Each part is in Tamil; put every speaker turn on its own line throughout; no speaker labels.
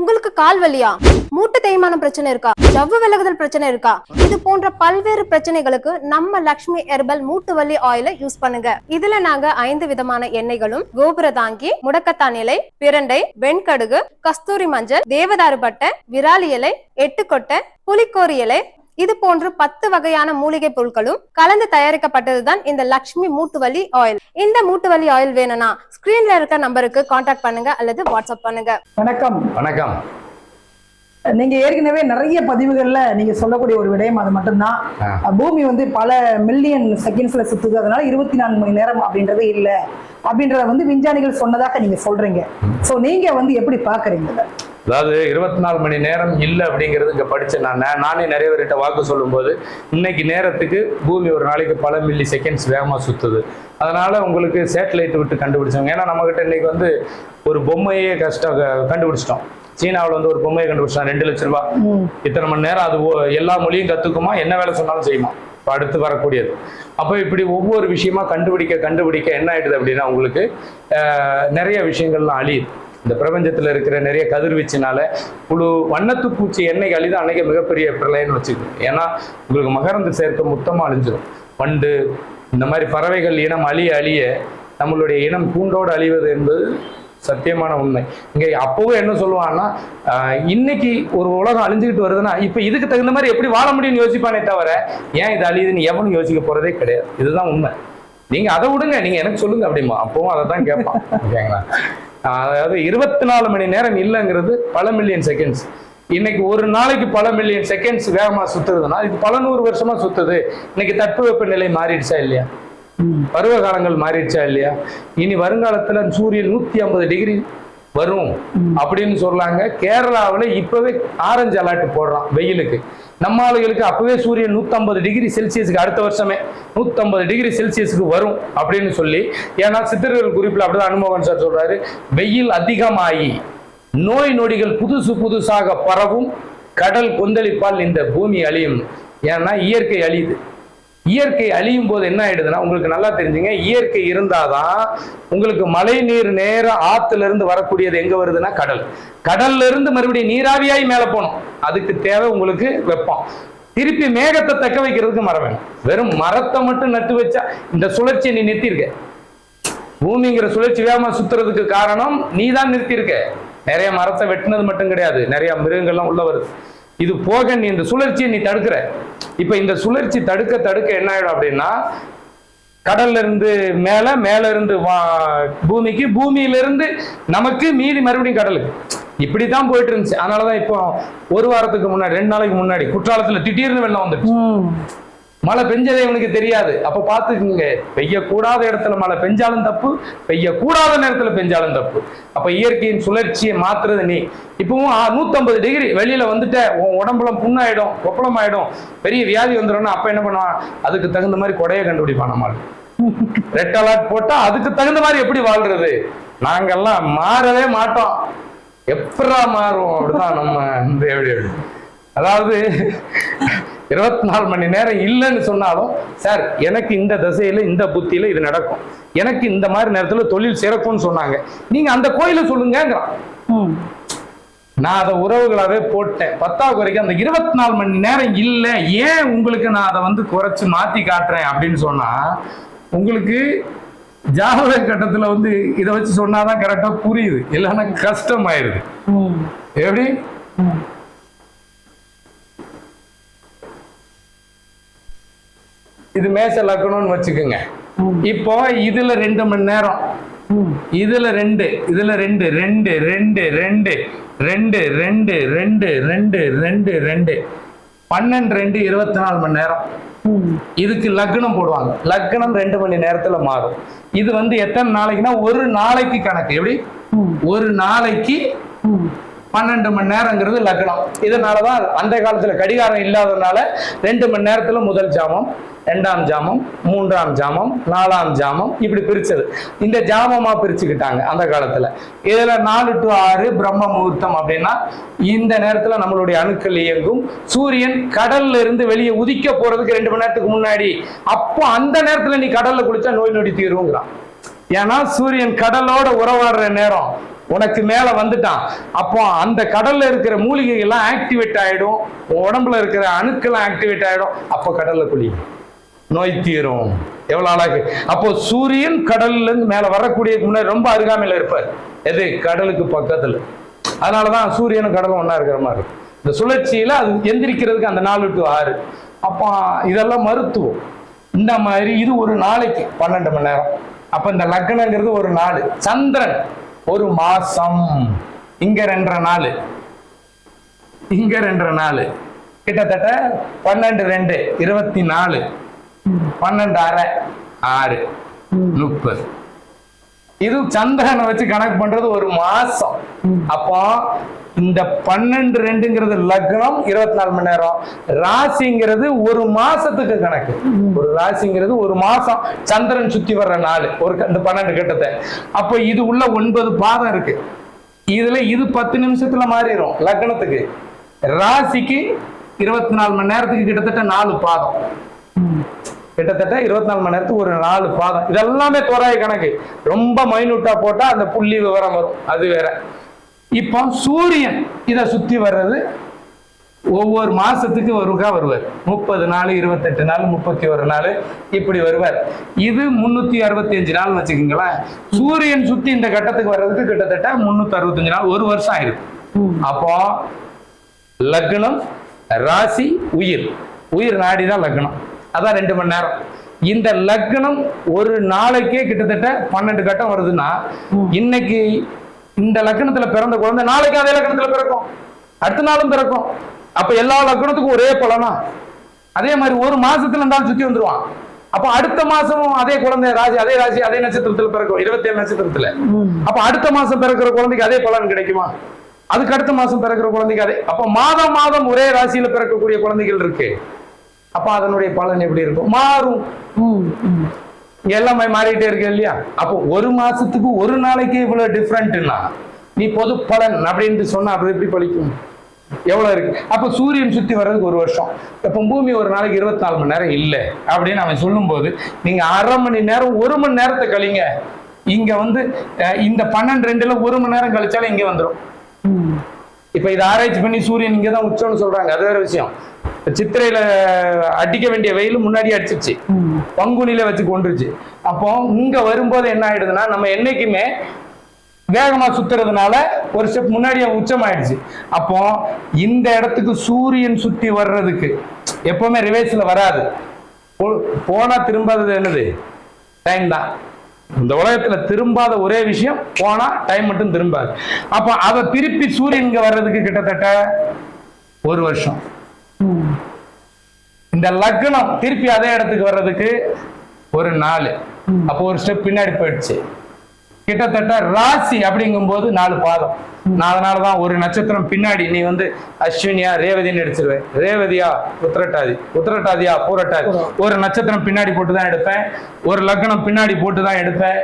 உங்களுக்கு கால் வலியா? மூட்டு தேய்மான பிரச்சனை இருக்கா? ஜவ்வு விலகுதல் பிரச்சனை இருக்கா? இது போன்ற பல்வேறு பிரச்சனைகளுக்கு நம்ம லக்ஷ்மி ஹெர்பல் மூட்டு வலி ஆயிலை யூஸ் பண்ணுங்க. இதுல நாங்க ஐந்து விதமான எண்ணெய்களும் கோபுரதாங்கி முடக்கத்தான் இலை பிரண்டை வெண்கடுகு கஸ்தூரி மஞ்சள் தேவதாறு பட்டை விராலி இலை எட்டுக்கொட்டை புலிக்கோரி இலை இது போன்று பத்து வகையான மூலிகை பொருட்களும் கலந்து தயாரிக்கப்பட்டதுதான் இந்த லக்ஷ்மி மூட்டு வலி ஆயில் இந்த மூட்டு வலி ஆயில் வேணும்னா ஸ்கிரீன்ல இருக்க நம்பருக்கு காண்டாக்ட் பண்ணுங்க அல்லது வாட்ஸ்அப் பண்ணுங்க.
வணக்கம்.
வணக்கம்.
நீங்க ஏற்கனவே நிறைய பதிவுகள்ல நீங்க சொல்லக்கூடிய ஒரு விடயம் அது மட்டும்தான். பூமி வந்து பல மில்லியன் செகண்ட்ஸ்ல சுத்துது. அதனால இருபத்தி நான்கு மணி நேரம் அப்படின்றது இல்ல. அப்படின்றத வந்து விஞ்ஞானிகள் சொன்னதாக நீங்க சொல்றீங்க. சோ நீங்க வந்து எப்படி பாக்குறீங்க?
அதாவது இருபத்தி நாலு மணி நேரம் இல்லை அப்படிங்கிறது இங்கே படித்தேன் நான். நானே நிறைய பேர்கிட்ட வாக்கு சொல்லும்போது இன்னைக்கு நேரத்துக்கு பூமி ஒரு நாளைக்கு பல மில்லி செகண்ட்ஸ் வேகமாக சுற்றுது அதனால உங்களுக்கு சேட்டலைட் விட்டு கண்டுபிடிச்சாங்க ஏன்னா நம்மகிட்ட இன்னைக்கு வந்து ஒரு பொம்மையே கஷ்டம் கண்டுபிடிச்சிட்டோம். சீனாவில் வந்து ஒரு பொம்மையை கண்டுபிடிச்சான் ரெண்டு லட்ச ரூபாய்
ம்.
இத்தனை மணி நேரம் அது எல்லா மொழியும் கற்றுக்குமா என்ன வேலை சொன்னாலும் செய்யுமா? இப்போ அடுத்து வரக்கூடியது. அப்போ இப்படி ஒவ்வொரு விஷயமா கண்டுபிடிக்க கண்டுபிடிக்க என்ன ஆயிடுது அப்படின்னா உங்களுக்கு நிறைய விஷயங்கள்லாம் அழியுது. இந்த பிரபஞ்சத்தில் இருக்கிற நிறைய கதிர்வீச்சினால புழு வண்ணத்து பூச்சி எண்ணெய் அழிதோ அன்னைக்கு மிகப்பெரிய பிரளயம்னு வச்சுக்கணும் ஏன்னா உங்களுக்கு மகரந்த சேர்க்க மொத்தமாக அழிஞ்சிடும் பண்டு இந்த மாதிரி பறவைகள் இனம் அழிய அழிய நம்மளுடைய இனம் பூண்டோடு அழிவது என்பது சத்தியமான உண்மை. இங்கே அப்போவும் என்ன சொல்லுவான்னா இன்னைக்கு ஒரு உலகம் அழிஞ்சுக்கிட்டு வருதுன்னா இப்போ இதுக்கு தகுந்த மாதிரி எப்படி வாழ முடியும்னு யோசிப்பானே தவிர ஏன் இது அழியுதுன்னு எவனும் யோசிக்க போறதே கிடையாது. இதுதான் உண்மை. நீங்க அதை விடுங்க. நீங்க எனக்கு சொல்லுங்க அப்படிமா. அப்பவும் அதை தான் கேட்பான். ஓகேங்களா? அதாவது இருபத்தி நாலு மணி நேரம் இல்லைங்கிறது பல மில்லியன் செகண்ட்ஸ் இன்னைக்கு ஒரு நாளைக்கு பல மில்லியன் செகண்ட்ஸ் வேகமா சுத்துறதுன்னா இது பல நூறு வருஷமா சுத்துது. இன்னைக்கு தட்பவெப்ப நிலை மாறிடுச்சா இல்லையா. பருவ காலங்கள் மாறிடுச்சா இல்லையா? இனி வருங்காலத்துல சூரியன் நூத்தி ஐம்பது டிகிரி வரும் அப்படின்னு சொல்றாங்க கேரளாவில் இப்பவே ஆரஞ்சு அலர்ட் போடுறான் வெயிலுக்கு. நம்ம ஆளுகளுக்கு அப்பவே சூரியன் 150 டிகிரி செல்சியஸுக்கு அடுத்த வருஷமே 150 டிகிரி செல்சியஸுக்கு வரும் அப்படின்னு சொல்லி ஏன்னா சித்திரர்கள் குறிப்பில் அப்படிதான் அனுமோகன் சார் சொல்றாரு வெயில் அதிகமாகி நோய் நொடிகள் புதுசு புதுசாக பரவும் கடல் கொந்தளிப்பால் இந்த பூமி அழியும். ஏன்னா இயற்கை அழியுது. இயற்கை அழியும் போது என்ன ஆயிடுதுன்னா உங்களுக்கு நல்லா தெரிஞ்சுங்க இயற்கை இருந்தாதான் உங்களுக்கு மழை நீர் நேர ஆத்துல இருந்து வரக்கூடியது எங்க வருதுன்னா கடல். கடல்ல இருந்து மறுபடியும் நீராவியாய் மேல போகணும். அதுக்கு தேவை உங்களுக்கு வெப்பம். திருப்பி மேகத்தை தக்க வைக்கிறதுக்கு மரம் வேணும். வெறும் மரத்தை மட்டும் நட்டு வச்சா இந்த சுழற்சியை நீ நிறுத்தியிருக்க பூமிங்கிற சுழற்சி வேகமா சுத்துறதுக்கு காரணம் நீ தான் நிறுத்தியிருக்க. நிறைய மரத்தை வெட்டினது மட்டும் கிடையாது. நிறைய மிருகங்கள்லாம் உள்ள வருது. இது போக நீ இந்த சுழற்சியை நீ தடுக்கிற. இப்ப இந்த சுழற்சி தடுக்க தடுக்க என்ன ஆயிடும் அப்படின்னா கடல்ல இருந்து மேல மேல இருந்து வா- பூமிக்கு பூமியில இருந்து நமக்கு மீதி மறுபடியும் கடலுக்கு. இப்படித்தான் போயிட்டு இருந்துச்சு. அதனாலதான் இப்போ ஒரு வாரத்துக்கு முன்னாடி ரெண்டு நாளைக்கு முன்னாடி குற்றாலத்துல திடீர்னு வெள்ளம் வந்துச்சு மழை பெஞ்சதே இவனுக்கு தெரியாது. அப்ப பாத்துக்குங்க பெய்யக்கூடாத இடத்துல மழை பெஞ்சாலும் தப்பு பெய்யக்கூடாத நேரத்துல பெஞ்சாலும் தப்பு. அப்ப இயற்கையின் சுழற்சியை மாத்துறது நீ. இப்பவும் நூத்தம்பது டிகிரி வெளியில வந்துட்ட உன் உடம்புல புண்ணாயிடும் கொப்பளம் ஆயிடும் பெரிய வியாதி வந்துடும் அப்ப என்ன பண்ணுவான்? அதுக்கு தகுந்த மாதிரி கொடையை கண்டுபிடிப்பான் நம்மளுக்கு ரெட் அலர்ட் போட்டா அதுக்கு தகுந்த மாதிரி எப்படி வாழ்றது? நாங்கெல்லாம் மாறவே மாட்டோம். எப்படா மாறுவோம்? அப்படிதான் நம்ம இந்த எப்படி அதாவது இருபத்தி நாலு மணி நேரம் இல்லைன்னு சொன்னாலும் சார் எனக்கு இந்த திசையில இந்த புத்தியில இது நடக்கும். எனக்கு இந்த மாதிரி நேரத்துல தொழில் சிறக்கும்னு சொன்னாங்க. நீங்க அந்த கோயிலை சொல்லுங்கங்கிறான்.
ம்.
நான் அதை உறவுகளாவே போட்டேன். பத்தாவது வரைக்கும் அந்த இருபத்தி நாலு மணி நேரம் இல்லை. ஏன் உங்களுக்கு நான் அதை வந்து குறைச்சு மாத்தி காட்டுறேன்? அப்படின்னு சொன்னா உங்களுக்கு ஜாதக கட்டத்துல வந்து இதை வச்சு சொன்னாதான் கரெக்டா புரியுது. இல்லைன்னா கஷ்டமாயிருது.
ம்.
எப்படி? இது மேச லக்கணம்னு வச்சுக்கோங்க. இப்போ இதுல ரெண்டு மணி நேரம். இதுல ரெண்டு இதுல ரெண்டு ரெண்டு ரெண்டு ரெண்டு ரெண்டு ரெண்டு ரெண்டு ரெண்டு ரெண்டு ரெண்டு பன்னெண்டு ரெண்டு இருபத்தி நாலு மணி நேரம். இதுக்கு லக்னம் போடுவாங்க லக்னம் ரெண்டு மணி நேரத்துல மாறும் இது வந்து எத்தனை நாளைக்குன்னா ஒரு நாளைக்கு கணக்கு எப்படி. ஒரு நாளைக்கு. பன்னெண்டு மணி நேரங்கிறது லக்னம். இதனாலதான் அந்த காலத்துல கடிகாரம் இல்லாததுனால ரெண்டு மணி நேரத்துல முதல் ஜாமம் ரெண்டாம் ஜாமம் மூன்றாம் ஜாமம் நாலாம் ஜாமம் இப்படி பிரிச்சது. இந்த ஜாமமா பிரிச்சுக்கிட்டாங்க அந்த காலத்துல. இதுல நாலு டு ஆறு பிரம்ம முகூர்த்தம் அப்படின்னா இந்த நேரத்துல நம்மளுடைய அணுக்கள் இயங்கும். சூரியன் கடல்ல இருந்து வெளியே உதிக்க போறதுக்கு ரெண்டு மணி நேரத்துக்கு முன்னாடி. அப்போ அந்த நேரத்துல நீ கடல்ல குளிச்சா நோய் நொடி தீருங்கிறான். ஏன்னா சூரியன் கடலோட உறவாடுற நேரம். உனக்கு மேல வந்துட்டான். அப்போ அந்த கடல்ல இருக்கிற மூலிகை எல்லாம் ஆக்டிவேட் ஆயிடும் உடம்புல இருக்கிற அணுக்கெல்லாம் ஆக்டிவேட் ஆயிடும். அப்போ கடல்ல குளி நோய் தீரும். எவ்வளவு அழகு. அப்போ சூரியன் கடல்ல இருந்து மேல வரக்கூடிய முன்னாடி ரொம்ப அருகாமையில இருப்பார். எது? கடலுக்கு பக்கத்துல. அதனாலதான் சூரியனும் கடலும் ஒன்றா இருக்கிற மாதிரி இருக்கும். இந்த சுழற்சியில அது எந்திரிக்கிறதுக்கு அந்த நாலு டு ஆறு. அப்போ இதெல்லாம் மருத்துவம். இந்த மாதிரி இது ஒரு நாளைக்கு பன்னெண்டு மணி நேரம். அப்ப இந்த லக்னங்கிறது ஒரு நாள். சந்திரன். ஒரு மாசம். இங்க ரெண்டரை நாள். இங்க ரெண்டரை நாள். கிட்டத்தட்ட பன்னெண்டு ரெண்டு இருபத்தி நாலு. பன்னெண்டு அரை ஆறு முப்பது. இது சந்திரனை வச்சு கணக்கு பண்றது ஒரு மாசம். அப்போ இந்த பன்னெண்டு ரெண்டுங்கிறது லக்னம் இருபத்தி நாலு மணி நேரம். ராசிங்கிறது ஒரு மாசத்துக்கு கணக்கு. ஒரு ராசிங்கிறது ஒரு மாசம் சந்திரன் சுத்தி வர்ற நாள் ஒரு இந்த பன்னெண்டு கட்டத்தை. அப்போ இது உள்ள ஒன்பது பாதம் இருக்கு. இதுல இது பத்து நிமிஷத்துல மாறிடும் லக்னத்துக்கு. ராசிக்கு இருபத்தி நாலு மணி நேரத்துக்கு கிட்டத்தட்ட நாலு பாதம். கிட்டத்தட்ட இருபத்தி நாலு மணி நேரத்துக்கு ஒரு நாலு பாதம். இதெல்லாமே தோராய கணக்கு. ரொம்ப மைனூட்டா போட்டா அந்த புள்ளி விவரம் வரும். அது வேற. இப்போ சூரியன் இதை சுத்தி வர்றது ஒவ்வொரு மாசத்துக்கு ஒருக்கா வருவார். முப்பது நாள் இருபத்தெட்டு நாள் முப்பத்தி ஒரு நாள் இப்படி வருவார். இது முன்னூத்தி அறுபத்தி அஞ்சு நாள் வச்சுக்கோங்களேன். சூரியன் சுத்தி இந்த கட்டத்துக்கு வர்றதுக்கு கிட்டத்தட்ட முன்னூத்தி அறுபத்தஞ்சு நாள் ஒரு வருஷம் ஆயிருக்கு அப்போ லக்னம் ராசி உயிர். உயிர் நாடி தான் லக்னம். அதான் ரெண்டு மணி நேரம். இந்த லக்னம் ஒரு நாளைக்கே கிட்டத்தட்ட பன்னெண்டு கட்டம் வருதுன்னா இன்னைக்கு இந்த லக்னத்துல பிறந்த குழந்தை நாளைக்கு அதே லக்னத்துல பிறக்கும். அடுத்த நாளும் பிறக்கும். அப்ப எல்லா லக்னத்துக்கும் ஒரே பலனா? அதே மாதிரி ஒரு மாசத்துல இருந்தாலும் சுத்தி வந்துருவான். அப்ப அடுத்த மாசமும் அதே குழந்தை ராசி அதே ராசி அதே நட்சத்திரத்துல பிறக்கும். இருபத்தி ஏழு நட்சத்திரத்துல அப்ப அடுத்த மாசம் பிறக்கிற குழந்தைக்கு அதே பலன் கிடைக்குமா? அதுக்கு அடுத்த மாசம் பிறக்கிற குழந்தைக்கு அதே அப்ப மாதம் மாதம் ஒரே ராசியில பிறக்கக்கூடிய குழந்தைகள் இருக்கு. அப்ப அதனுடைய பலன் எப்படி இருக்கும்? மாறும். எல்லாமே மாறிட்டே இருக்கு இல்லையா? அப்போ ஒரு மாசத்துக்கு ஒரு நாளைக்கு இவ்வளவு டிஃப்ரெண்ட்னா நீ பொது பலன் அப்படின்ட்டு சொன்னா அப்படி எப்படி பழிக்கும்? எவ்வளவு இருக்கு? அப்ப சூரியன் சுத்தி வர்றதுக்கு ஒரு வருஷம். இப்ப பூமி ஒரு நாளைக்கு இருபத்தி நாலு மணி நேரம் இல்லை அப்படின்னு அவன் சொல்லும்போது நீங்க அரை மணி நேரம் ஒரு மணி நேரத்தை கழிங்க. இங்க வந்து இந்த பன்னெண்டு ரெண்டுல ஒரு மணி நேரம் கழிச்சாலும் இங்க வந்துடும் இப்ப இதை ஆராய்ச்சி பண்ணி சூரியன் இங்க தான் உச்சம்னு சொல்றாங்க. அது வேற விஷயம். சித்திரையில அடிக்க வேண்டிய வெயில் முன்னாடி அடிச்சிருச்சு. பங்குனில வச்சு கொண்டுருச்சு அப்போ இங்க வரும்போது என்ன ஆயிடுதுன்னா நம்ம என்னைக்குமே வேகமா சுத்துறதுனால ஒரு ஸ்டெப் முன்னாடி உச்சம் ஆயிடுச்சு அப்போ இந்த இடத்துக்கு சூரியன் சுத்தி வர்றதுக்கு எப்பவுமே ரிவேர்ஸ்ல வராது. போ- போனா திரும்பாதது என்னது? டைம் தான். இந்த உலகத்துல திரும்பாத ஒரே விஷயம் போனா டைம் மட்டும் திரும்பாது. அப்ப அதை திருப்பி சூரியன் இங்க வர்றதுக்கு கிட்டத்தட்ட ஒரு வருஷம். இந்த லக்னம் திருப்பி அதே இடத்துக்கு வர்றதுக்கு ஒரு நாலு. அப்போ ஒரு ஸ்டெப் பின்னாடி போயிடுச்சு. கிட்டத்தட்ட ராசி அப்படிங்கும்போது நாலு பாதம். நான் அதனாலதான் ஒரு நட்சத்திரம் பின்னாடி நீ வந்து அஸ்வினியா ரேவதின்னு எடுத்துருவேன். ரேவதியா உத்திரட்டாதி. உத்திரட்டாதியா பூரட்டாதி. ஒரு நட்சத்திரம் பின்னாடி போட்டு தான் எடுப்பேன். ஒரு லக்னம் பின்னாடி போட்டு தான் எடுப்பேன்.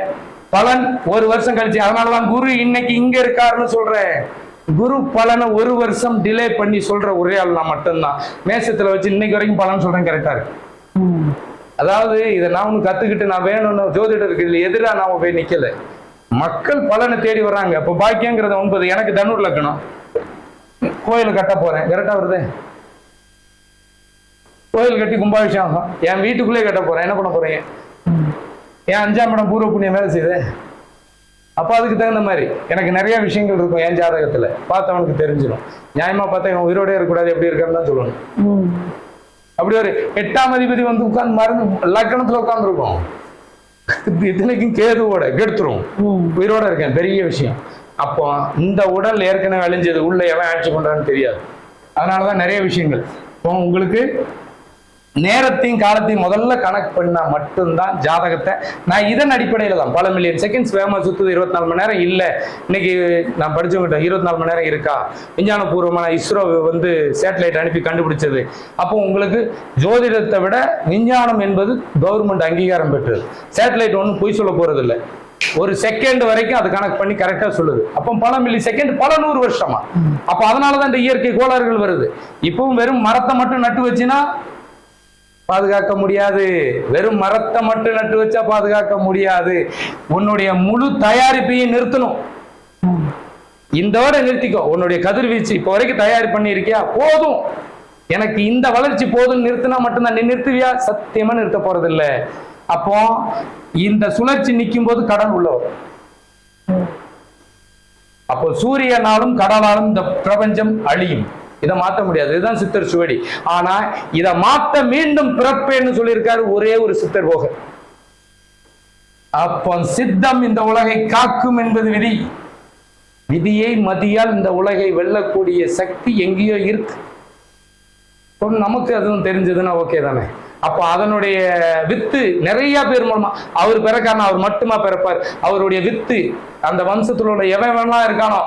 பலன் ஒரு வருஷம் கழிச்சு அதனாலதான் குரு இன்னைக்கு இங்க இருக்காருன்னு சொல்றேன். குரு பலனை ஒரு வருஷம் டிலே பண்ணி சொல்ற ஒரே ஆள் நான் மட்டும்தான். மேசத்துல வச்சு இன்னைக்கு வரைக்கும் பலன் சொல்றேன் கரெக்டா இருக்கு? அதாவது இதை நான் ஒண்ணு கத்துக்கிட்டு நான் வேணும்னு ஜோதிடருக்கு இதுல எதிரா நாம போய் நிக்கல. மக்கள் பலனை தேடி வர்றாங்க. இப்ப பாக்கியங்கிறது ஒன்பது. எனக்கு தனுர் லக்கணம். கோயில் கட்ட போறேன். கரெக்டா வருது? கோயில் கட்டி கும்பாபிஷேகம். என் வீட்டுக்குள்ளே கட்ட போறேன். என்ன பண்ண போறீங்க? என் அஞ்சாம் இடம் பூர்வ புண்ணியம் வேலை செய்யுது. அப்ப அதுக்கு தகுந்த மாதிரி எனக்கு நிறைய விஷயங்கள் இருக்கும் என் ஜாதகத்துல. பார்த்தவனுக்கு தெரிஞ்சிடும். நியாயமா பார்த்தா இவன் உயிரோட இருக்கக்கூடாது. எப்படி இருக்கான்னு தான் சொல்லணும். அப்படி ஒரு எட்டாம் அதிபதி வந்து உட்கார்ந்து மருந்து லக்கணத்துல உட்கார்ந்துருக்கும். இத்தனைக்கும் கேதுவோட கெடுத்துரும். உயிரோட இருக்கேன் பெரிய விஷயம். அப்போ இந்த உடல் ஏற்கனவே அழிஞ்சது உள்ள எவன் ஆட்சி பண்றான்னு தெரியாது. அதனாலதான் நிறைய விஷயங்கள். இப்போ உங்களுக்கு நேரத்தையும் காலத்தையும் முதல்ல கணக்கு பண்ணா மட்டும்தான் ஜாதகத்தை. நான் இதன் அடிப்படையில தான். பல மில்லியன் செகண்ட்ஸ் வேகமா சுத்துது இருபத்தி நாலு மணி நேரம் இல்ல. இன்னைக்கு நான் படிச்சவங்கிட்ட இருபத்தி நாலு மணி நேரம் இருக்கா? விஞ்ஞானபூர்வமான இஸ்ரோ வந்து சேட்டலைட் அனுப்பி கண்டுபிடிச்சது. அப்போ உங்களுக்கு ஜோதிடத்தை விட விஞ்ஞானம் என்பது கவர்மெண்ட் அங்கீகாரம் பெற்றது. சேட்டலைட் ஒன்றும் பொய் சொல்ல போறது ஒரு செகண்ட் வரைக்கும் அது கணக்கு பண்ணி கரெக்டா சொல்லுது. அப்போ பல மில்லி செகண்ட் பல நூறு வருஷமா. அப்போ அதனாலதான் இந்த இயற்கை கோளாறுகள் வருது. இப்பவும் வெறும் மரத்தை மட்டும் நட்டு வச்சுன்னா பாதுகாக்க முடியாது. வெறும் மரத்தை மட்டும் நட்டு வச்சா பாதுகாக்க முடியாது. உன்னுடைய முழு தயாரிப்பையும் நிறுத்தணும். இந்தோட நிறுத்திக்கோ. உன்னுடைய கதிர்வீச்சு இப்போ வரைக்கும் தயார் பண்ணியிருக்கியா? போதும். எனக்கு இந்த வளர்ச்சி போதும் நிறுத்தினா மட்டும்தான். நீ நிறுத்துவியா? சத்தியமா நிறுத்த போறது இல்ல அப்போ இந்த சுழற்சி நிற்கும் போது கடன் உள்ள வரும். அப்போ சூரியனாலும் கடலாலும் இந்த பிரபஞ்சம் அழியும். இதை மாத்த முடியாது. இதுதான் சித்தர் சுவடி. ஆனா இதை மாத்த மீண்டும் பிறப்பேன்னு சொல்லியிருக்காரு ஒரே ஒரு சித்தர் போக. அப்போ சித்தம் இந்த உலகை காக்கும் என்பது விதி. விதியை மதியால் இந்த உலகை வெல்லக்கூடிய சக்தி எங்கேயோ இருக்கு. நமக்கு அதுவும் தெரிஞ்சதுன்னா ஓகே தானே. அப்போ அதனுடைய வித்து நிறைய பேர் மூலமா அவர் பிறக்காருன்னா அவர் மட்டுமா பிறப்பார். அவருடைய வித்து அந்த வம்சத்துல உள்ள எவன் வேணா இருக்கானோ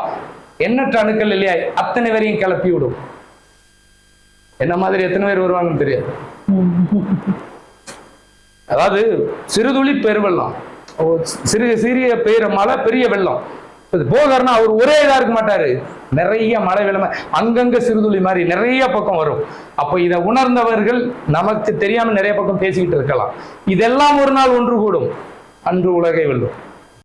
எண்ணற்ற அணுக்கள் இல்லையா? அத்தனை பேரையும் கிளப்பி விடும். என்ன மாதிரி எத்தனை பேர் வருவாங்கன்னு தெரியாது. அதாவது சிறுதுளி பெருவெள்ளம் ஓ, சிறு சிறிய பெய்யுற மழை பெரிய வெள்ளம். போகர்னா அவர் ஒரே இதா இருக்க மாட்டாரு. நிறைய மழை வெள்ளம் அங்கங்க சிறுதுளி மாதிரி நிறைய பக்கம் வரும். அப்போ இதை உணர்ந்தவர்கள் நமக்கு தெரியாம நிறைய பக்கம் பேசிக்கிட்டு இருக்கலாம். இதெல்லாம் ஒரு நாள் ஒன்று கூடும். அன்று உலகை வெல்லும்.